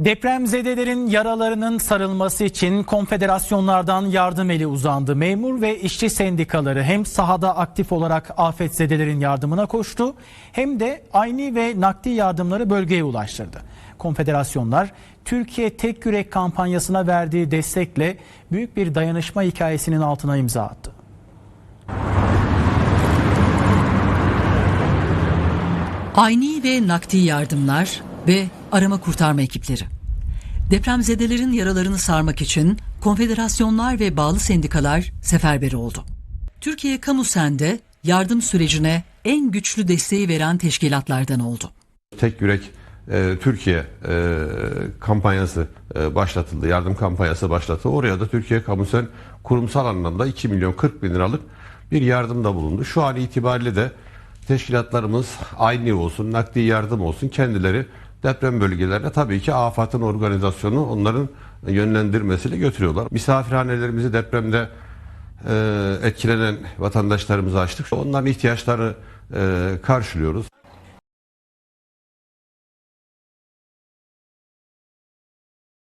Depremzedelerin yaralarının sarılması için konfederasyonlardan yardım eli uzandı. Memur ve işçi sendikaları hem sahada aktif olarak afetzedelerin yardımına koştu hem de ayni ve nakdi yardımları bölgeye ulaştırdı. Konfederasyonlar Türkiye Tek Yürek kampanyasına verdiği destekle büyük bir dayanışma hikayesinin altına imza attı. Ayni ve nakdi yardımlar ve arama kurtarma ekipleri. Depremzedelerin yaralarını sarmak için konfederasyonlar ve bağlı sendikalar seferber oldu. Türkiye Kamu Sen'de yardım sürecine en güçlü desteği veren teşkilatlardan oldu. Tek Yürek e, Türkiye e, kampanyası e, başlatıldı. Yardım kampanyası başlatıldı. Oraya da Türkiye Kamusen kurumsal anlamda 2 milyon 40 bin liralık bir yardımda bulundu. Şu an itibariyle de teşkilatlarımız aynı olsun, nakdi yardım olsun kendileri deprem bölgelerine tabii ki AFAD'ın organizasyonu onların yönlendirmesiyle götürüyorlar. Misafirhanelerimizi depremde e, etkilenen vatandaşlarımıza açtık. Onların ihtiyaçlarını e, karşılıyoruz.